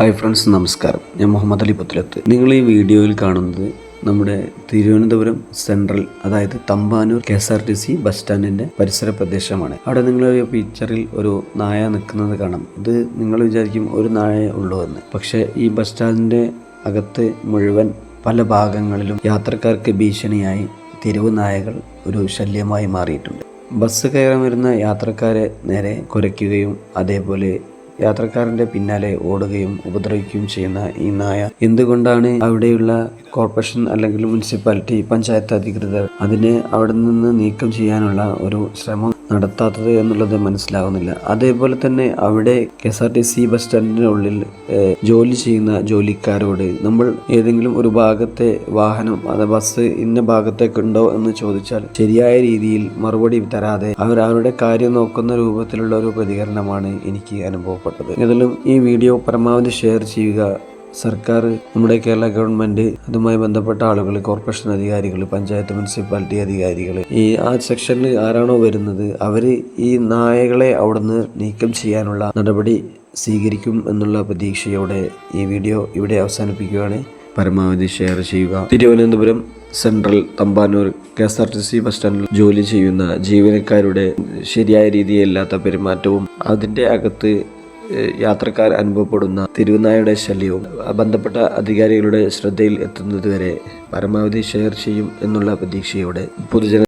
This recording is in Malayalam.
ഹായ് ഫ്രണ്ട്സ് നമസ്കാരം. ഞാൻ മുഹമ്മദ് അലി പുത്തലത്ത്. നിങ്ങൾ ഈ വീഡിയോയിൽ കാണുന്നത് നമ്മുടെ തിരുവനന്തപുരം സെൻട്രൽ അതായത് Thampanoor K S R T C bus സ്റ്റാൻഡിന്റെ പരിസര പ്രദേശമാണ്. അവിടെ നിങ്ങൾ പിക്ചറിൽ ഒരു നായ നിൽക്കുന്നത് കാണാം. ഇത് നിങ്ങൾ വിചാരിക്കും ഒരു നായേ ഉള്ളൂ എന്ന് പക്ഷേ ഈ ബസ് സ്റ്റാൻഡിന്റെ അകത്ത് മുഴുവൻ പല ഭാഗങ്ങളിലും യാത്രക്കാർക്ക് ഭീഷണിയായി തെരുവ് നായകൾ ഒരു ശല്യമായി മാറിയിട്ടുണ്ട്. ബസ് കയറാൻ വരുന്ന യാത്രക്കാരെ നേരെ കുരയ്ക്കുകയും അതേപോലെ യാത്രക്കാരന്റെ പിന്നാലെ ഓടുകയും ഉപദ്രവിക്കുകയും ചെയ്യുന്ന ഈ നായ. എന്തുകൊണ്ടാണ് അവിടെയുള്ള കോർപ്പറേഷൻ അല്ലെങ്കിൽ മുനിസിപ്പാലിറ്റി പഞ്ചായത്ത് അധികൃതർ അതിനെ അവിടെ നിന്ന് നീക്കം ചെയ്യാനുള്ള ഒരു ശ്രമം നടത്താത്തത് എന്നുള്ളത് മനസ്സിലാകുന്നില്ല അതേപോലെ തന്നെ അവിടെ K S R T C bus സ്റ്റാൻഡിനുള്ളിൽ ജോലി ചെയ്യുന്ന ജോലിക്കാരോട് നമ്മൾ ഏതെങ്കിലും ഒരു ഭാഗത്തെ വാഹനം അത് ബസ് ഇന്ന ഭാഗത്തേക്കുണ്ടോ എന്ന് ചോദിച്ചാൽ ശരിയായ രീതിയിൽ മറുപടി തരാതെ അവർ അവരുടെ കാര്യം നോക്കുന്ന രൂപത്തിലുള്ള ഒരു പ്രതികരണമാണ് എനിക്ക് അനുഭവപ്പെട്ടത്. ഏതായാലും ഈ വീഡിയോ പരമാവധി ഷെയർ ചെയ്യുക. സർക്കാർ നമ്മുടെ കേരള ഗവൺമെന്റ് അതുമായി ബന്ധപ്പെട്ട ആളുകൾ കോർപ്പറേഷൻ അധികാരികൾ പഞ്ചായത്ത് മുനിസിപ്പാലിറ്റി അധികാരികൾ ഈ ആ സെക്ഷനിൽ ആരാണോ വരുന്നത് അവർ ഈ നായകളെ അവിടുന്ന് നീക്കം ചെയ്യാനുള്ള നടപടി സ്വീകരിക്കും എന്നുള്ള പ്രതീക്ഷയോടെ ഈ വീഡിയോ ഇവിടെ അവസാനിപ്പിക്കുകയാണ്. പരമാവധി ഷെയർ ചെയ്യുക. Thiruvananthapuram central Thampanoor K S R T C bus സ്റ്റാൻഡിൽ ജോലി ചെയ്യുന്ന ജീവനക്കാരുടെ ശരിയായ രീതിയില്ലാത്ത പെരുമാറ്റവും അതിന്റെ അകത്ത് യാത്രക്കാർ അനുഭവപ്പെടുന്ന തിരുവനായുടെ ശല്യവും ബന്ധപ്പെട്ട അധികാരികളുടെ ശ്രദ്ധയിൽ എത്തുന്നതുവരെ പരമാവധി ഷെയർ ചെയ്യും എന്നുള്ള പ്രതീക്ഷയോടെ പൊതുജന